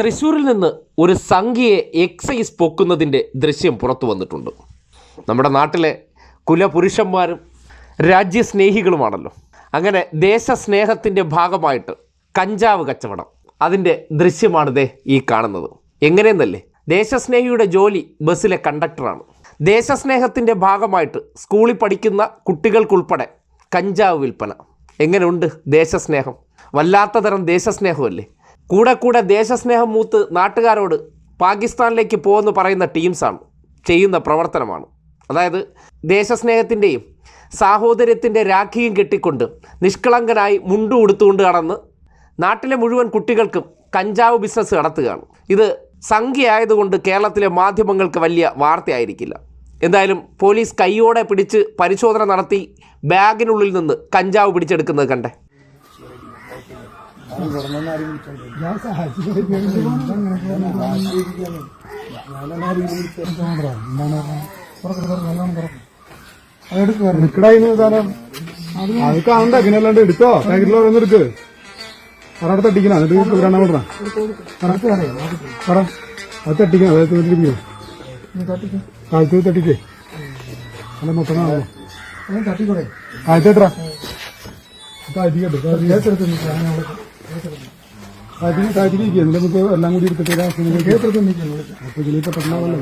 തൃശ്ശൂരിൽ നിന്ന് ഒരു സംഖ്യയെ എക്സൈസ് പൊക്കുന്നതിന്റെ ദൃശ്യം പുറത്തു വന്നിട്ടുണ്ട്. നമ്മുടെ നാട്ടിലെ കുലപുരുഷന്മാരും രാജ്യസ്നേഹികളുമാണല്ലോ. അങ്ങനെ ദേശസ്നേഹത്തിന്റെ ഭാഗമായിട്ട് കഞ്ചാവ് കച്ചവടം അതിന്റെ ദൃശ്യമാണ് ദേ ഈ കാണുന്നത്. എങ്ങനെയെന്നല്ലേ? ദേശസ്നേഹിയുടെ ജോലി ബസ്സിലെ കണ്ടക്ടറാണ്. ദേശസ്നേഹത്തിന്റെ ഭാഗമായിട്ട് സ്കൂളിൽ പഠിക്കുന്ന കുട്ടികൾക്കുൾപ്പെടെ കഞ്ചാവ് വിൽപ്പന. എങ്ങനെയുണ്ട് ദേശസ്നേഹം? വല്ലാത്ത തരം ദേശസ്നേഹമല്ലേ? കൂടെ കൂടെ ദേശസ്നേഹം മൂത്ത് നാട്ടുകാരോട് പാകിസ്ഥാനിലേക്ക് പോകുമെന്ന് പറയുന്ന ടീംസാണ്. ചെയ്യുന്ന പ്രവർത്തനമാണ്. അതായത് ദേശസ്നേഹത്തിന്റെയും സാഹോദര്യത്തിന്റെ രാഖിയും കെട്ടിക്കൊണ്ട് നിഷ്കളങ്കനായി മുണ്ടു ഉടുത്തുകൊണ്ട് കടന്ന് നാട്ടിലെ മുഴുവൻ കുട്ടികൾക്കും കഞ്ചാവ് ബിസിനസ് നടത്തുകയാണ്. ഇത് സംഖ്യയായതുകൊണ്ട് കേരളത്തിലെ മാധ്യമങ്ങൾക്ക് വലിയ വാർത്തയായിരിക്കില്ല. എന്തായാലും പോലീസ് കൈയോടെ പിടിച്ച് പരിശോധന നടത്തി ബാഗിനുള്ളിൽ നിന്ന് കഞ്ചാവ് പിടിച്ചെടുക്കുന്നത് കണ്ടേ. ഞാൻ എടുത്തോ പാക്കറ്റിൽ ഓരോന്ന് എടുക്ക് പറ തട്ടിക്കണം എന്നിട്ട് രണ്ടാം കൊണ്ടാ അത് തട്ടിക്കണം അതായത് തട്ടിപ്പിക്കോ കാലത്ത് തട്ടിക്കേ അല്ല മൊത്തം തട്ടിക്കൂടെ ആദ്യത്തെ എത്ര കാറ്റിലിരിക്കുക എന്നിട്ട് നമുക്ക് എല്ലാം കൂടി എടുത്തിട്ട് അപ്പൊ ഇതിൽ പെട്ടെന്നാവല്ലോ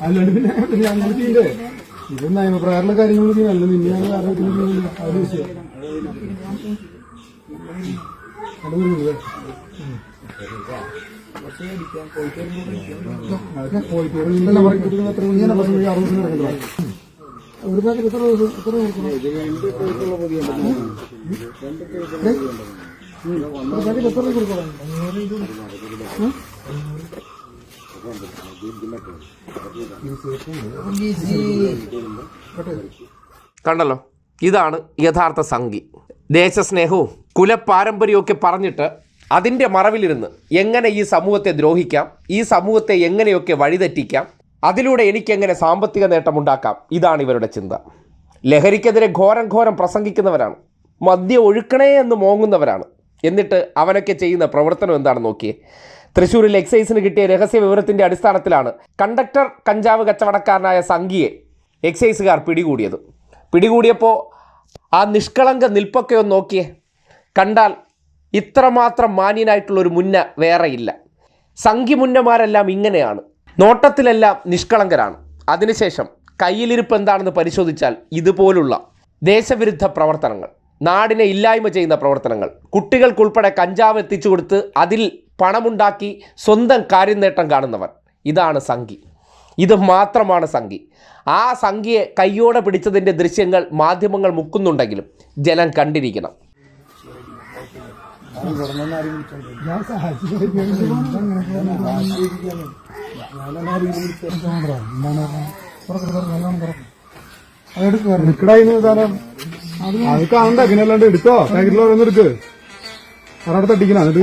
അല്ലാണ്ട് പിന്നെ പിന്നെ ഞങ്ങൾ ചെയ്യണ്ടേ ഇത് നയമപ്രകാരമുള്ള കാര്യങ്ങൾ അല്ല നിന്നെയാണ് ചെയ്യുന്നില്ല അത് വിഷയം ഒരു കോഴിക്കോട് അറുപത് നടക്കുന്നത് ഒരു പാക്കറ്റ് എത്ര ദിവസം? എത്ര കൊടുക്കണം? ഒരു പാക്കറ്റ് എത്ര കൊടുക്കണം കണ്ടല്ലോ? ഇതാണ് യഥാർത്ഥ സംഘി ദേശസ്നേഹവും കുലപാരമ്പര്യവും ഒക്കെ പറഞ്ഞിട്ട് അതിന്റെ മറവിലിരുന്ന് എങ്ങനെ ഈ സമൂഹത്തെ ദ്രോഹിക്കാം? ഈ സമൂഹത്തെ എങ്ങനെയൊക്കെ വഴിതെറ്റിക്കാം? അതിലൂടെ എനിക്കെങ്ങനെ സാമ്പത്തിക നേട്ടമുണ്ടാക്കാം? ഇതാണ് ഇവരുടെ ചിന്ത. ലഹരിക്കെതിരെ ഘോരം ഘോരം പ്രസംഗിക്കുന്നവരാണ്. മദ്യം ഒഴുക്കണേ എന്ന് മോങ്ങുന്നവരാണ്. എന്നിട്ട് അവനൊക്കെ ചെയ്യുന്ന പ്രവർത്തനം എന്താണ് നോക്കിയേ. തൃശ്ശൂരിൽ എക്സൈസിന് കിട്ടിയ രഹസ്യ വിവരത്തിന്റെ അടിസ്ഥാനത്തിലാണ് കണ്ടക്ടർ കഞ്ചാവ് കച്ചവടക്കാരനായ സംഘിയെ എക്സൈസുകാർ പിടികൂടിയത്. പിടികൂടിയപ്പോൾ ആ നിഷ്കളങ്ക നിൽപ്പൊക്കെ ഒന്ന് നോക്കിയേ. കണ്ടാൽ ഇത്രമാത്രം മാന്യനായിട്ടുള്ളൊരു മുന്ന വേറെയില്ല. സംഘി മുന്നമാരെല്ലാം ഇങ്ങനെയാണ്. നോട്ടത്തിലെല്ലാം നിഷ്കളങ്കരാണ്. അതിനുശേഷം കയ്യിലിരിപ്പ് എന്താണെന്ന് പരിശോധിച്ചാൽ ഇതുപോലുള്ള ദേശവിരുദ്ധ പ്രവർത്തനങ്ങൾ നാടിനെ ഇല്ലായ്മ ചെയ്യുന്ന പ്രവർത്തനങ്ങൾ കുട്ടികൾക്കുൾപ്പെടെ കഞ്ചാവ് എത്തിച്ചു കൊടുത്ത് അതിൽ പണമുണ്ടാക്കി സ്വന്തം കാര്യനേട്ടം കാണുന്നവർ. ഇതാണ് സംഘി. ഇത് മാത്രമാണ് സംഘി. ആ സംഘിയെ കയ്യോടെ പിടിച്ചതിന്റെ ദൃശ്യങ്ങൾ മാധ്യമങ്ങൾ മുക്കുന്നുണ്ടെങ്കിലും ജനം കണ്ടിരിക്കണം. ഞാൻ സഹായിച്ചു. അത് കാണണ്ട ഓരോന്ന് എടുക്ക് കാലത്ത്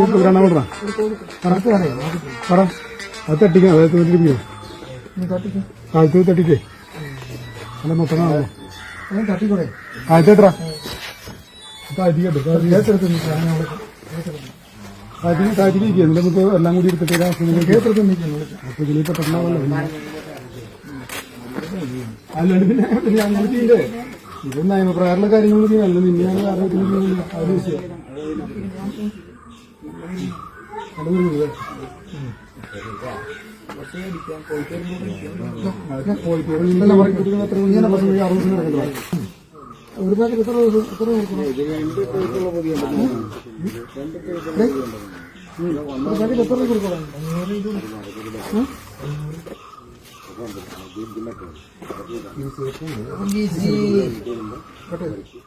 അല്ല മൊത്തം തട്ടിക്കൂടെ ആദ്യത്തെ എത്ര കാറ്റിലിരിക്കുക എന്നിട്ട് നമുക്ക് എല്ലാം കൂടി എടുത്തിട്ട് അപ്പൊ ഇതിലേക്ക് പെട്ടെന്നാണല്ലോ അല്ലാണ്ട് പിന്നെ ഞങ്ങൾ ചെയ്യണ്ടേ ഇത് നിയമപ്രകാരമുള്ള കാര്യങ്ങളൊക്കെ അല്ല നിന്നെ ഞാൻ വേറെ വീട്ടിൽ ചെയ്യുന്നില്ല അത് വിഷയം കോഴിക്കോട് അറുപത് നടക്കുന്നത് ഒരു പാക്കറ്റ് എത്ര ദിവസം എത്ര കൊടുക്കണം പാക്കറ്റ് എത്ര കൊടുക്കണം കേട്ടെ?